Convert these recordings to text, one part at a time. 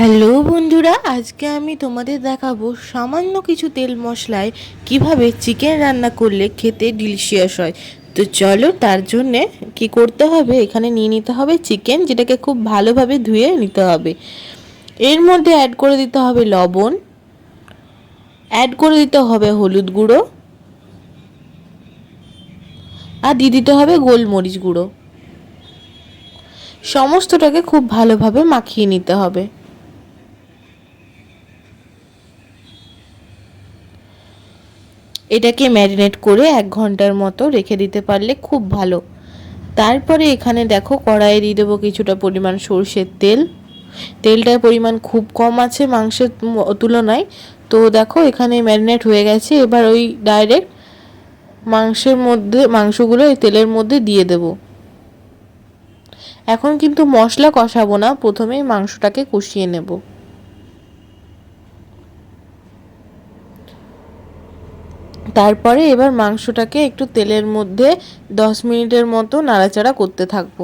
Hello বন্ধুরা, আজকে আমি তোমাদের দেখাবো সামান্য কিছু তেল মশলায় কীভাবে চিকেন রান্না করলে খেতে ডিলিশিয়াস হয়। তো চলো তার জন্যে কি করতে হবে? এখানে নিয়ে নিতে হবে চিকেন, যেটাকে খুব ভালোভাবে ধুয়ে নিতে হবে। এর মধ্যে অ্যাড করে দিতে হবে লবণ অ্যাড করে দিতে হবে হলুদ গুঁড়ো, আর দিয়ে দিতে হবে গোলমরিচ গুঁড়ো। সমস্তটাকে খুব ভালোভাবে মাখিয়ে নিতে হবে। এটাকে ম্যারিনেট করে এক ঘণ্টার মতো রেখে দিতে পারলে খুব ভালো। তারপরে এখানে দেখো কড়াইয়ে দিয়ে দেবো কিছুটা পরিমাণ সর্ষের তেল। তেলটার পরিমাণ খুব কম আছে মাংসের তুলনায়। তো দেখো এখানে ম্যারিনেট হয়ে গেছে। এবার ওই ডাইরেক্ট মাংসের মধ্যে, মাংসগুলো এই তেলের মধ্যে দিয়ে দেব। এখন কিন্তু মশলা কষাবো না। প্রথমেই মাংসটাকে কষিয়ে নেব। তারপরে এবার মাংসটাকে একটু তেলের মধ্যে দশ মিনিটের মতো নাড়াচাড়া করতে থাকব।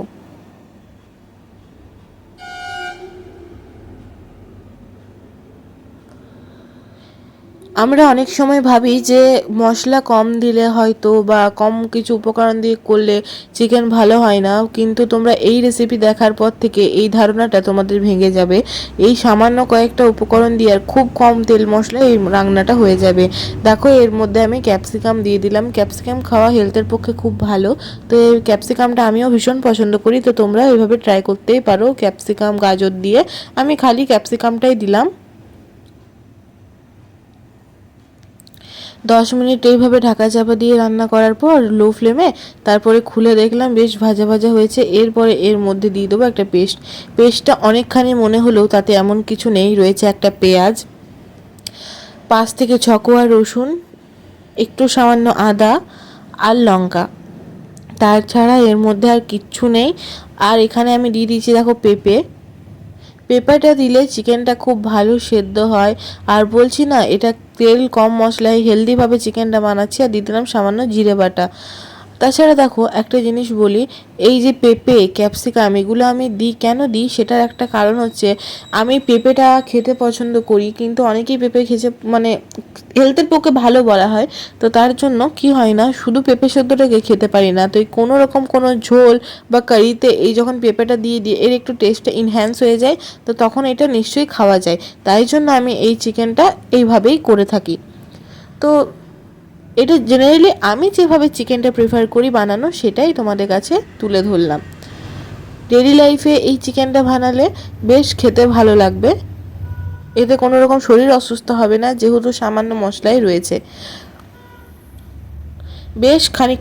আমরা অনেক সময় ভাবি যে মশলা কম দিলে হয়তো বা কম কিছু উপকরণ দিয়ে করলে চিকেন ভালো হয় না। কিন্তু তোমরা এই রেসিপি দেখার পর থেকে এই ধারণাটা তোমাদের ভেঙে যাবে। এই সামান্য কয়েকটা উপকরণ দিয়ে আর খুব কম তেল মশলা এই রান্নাটা হয়ে যাবে। দেখো, এর মধ্যে আমি ক্যাপসিকাম দিয়ে দিলাম। ক্যাপসিকাম খাওয়া হেলথের পক্ষে খুব ভালো। তো এই ক্যাপসিকামটা আমিও ভীষণ পছন্দ করি। তো তোমরা এইভাবে ট্রাই করতেই পারো। ক্যাপসিকাম গাজর দিয়ে আমি খালি ক্যাপসিকামটাই দিলাম। দশ মিনিট এইভাবে ঢাকা চাপা দিয়ে রান্না করার পর লো ফ্লেমে তারপরে খুলে দেখলাম বেশ ভাজা ভাজা হয়েছে। এরপরে এর মধ্যে দিয়ে দেবো একটা পেস্ট। পেস্টটা অনেকখানি মনে হলেও তাতে এমন কিছু নেই, রয়েছে একটা পেঁয়াজ, পাঁচ থেকে ছ কোয়া রসুন, একটু সামান্য আদা আর লঙ্কা। তাছাড়া এর মধ্যে আর কিচ্ছু নেই। আর এখানে আমি দিয়ে দিয়েছি, দেখো পেঁপে। পেঁপাটা দিলে চিকেনটা খুব ভালো সেদ্ধ হয়। আর বলছি না, এটা তেল কম মশলায় হেলদিভাবে চিকেনটা বানাচ্ছি। আর দিয়ে দিলাম সামান্য জিরে বাটা। তাছাড়া দেখো, একটা জিনিস বলি, এই যে পেঁপে, ক্যাপসিকাম, এগুলো আমি দিই, কেন দিই? সেটার একটা কারণ হচ্ছে, আমি পেঁপেটা খেতে পছন্দ করি, কিন্তু অনেকেই পেঁপে খেতে মানে হেলথের পক্ষে ভালো বলা হয়, তো তার জন্য কি হয় না, শুধু পেঁপে সেদ্ধটাকে খেতে পারি না। তো কোনো রকম কোনো ঝোল বা কারিতে এই যখন পেঁপেটা দিয়ে দিয়ে এর একটু টেস্টটা ইনহ্যান্স হয়ে যায়, তো তখন এটা নিশ্চয়ই খাওয়া যায়। তাই জন্য আমি এই চিকেনটা এইভাবেই করে থাকি। তো এটা জেনারেলি আমি যেভাবে চিকেনটা প্রিফার করি বানানো, সেটাই তোমাদের কাছে তুলে ধরলাম। ডেলি লাইফে এই চিকেনটা বানালে বেশ খেতে ভালো লাগবে। এতে কোনো রকম শরীর অসুস্থ হবে না, যেহেতু সামান্য মশলাই রয়েছে। বেশ খানিক